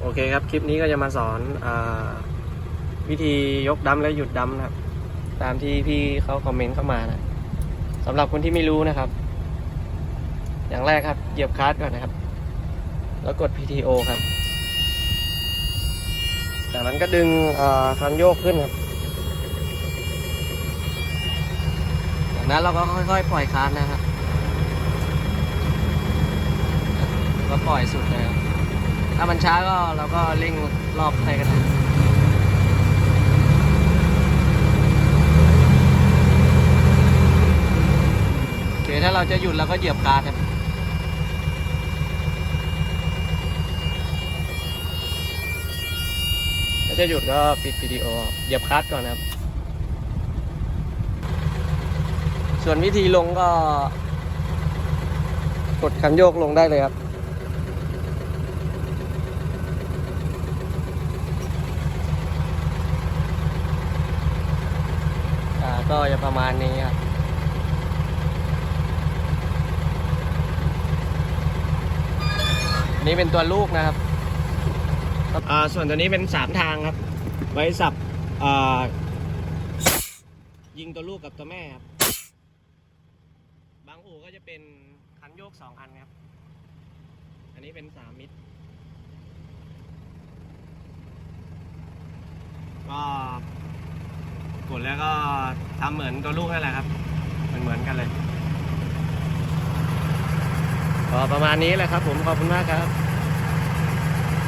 โอเคครับ คลิปนี้ก็จะมาสอนอวิธียกดัมและหยุดดัมนะครับ ตามที่พี่เขาคอมเมนต์เข้ามานะสำหรับคนที่ไม่รู้นะครับ อย่างแรกครับ เหยียบคลัสก่อนนะครับ แล้วกด PTO ครับ จากนั้นก็ดึงอ่าคันโยกขึ้นครับจากนั้นเราก็ค่อยๆ ปล่อยคลัสนะครับ ก็ปล่อยสุดเลยครับ ถ้ามันช้าก็เราก็เร่งรอบให้กันได้โอเคถ้าเราจะหยุดเราก็เหยียบคลัสครับถ้าจะหยุดก็ปิดวิดีโอเหยียบคลัสก่อนนะครับ ส่วนวิธีลงก็ กดคันโยกลงได้เลยครับ ก็จะประมาณนี้ครับนนี้เป็นตัวลูกนะครับอ่าส่วนตัวนี้เป็นสามทางครับ ไว้สับอ่ายิงตัวลูกกับตัวแม่ครับ บางอู่ก็จะเป็นคันโยกสองอันครับ อันนี้เป็นสามมิตร ก็ กดแล้วก็ทำเหมือนตัวลูกนั่นแหละครับเหมือนเหมือนกันเลยก็ประมาณนี้แหละครับ ผมขอบคุณมากครับ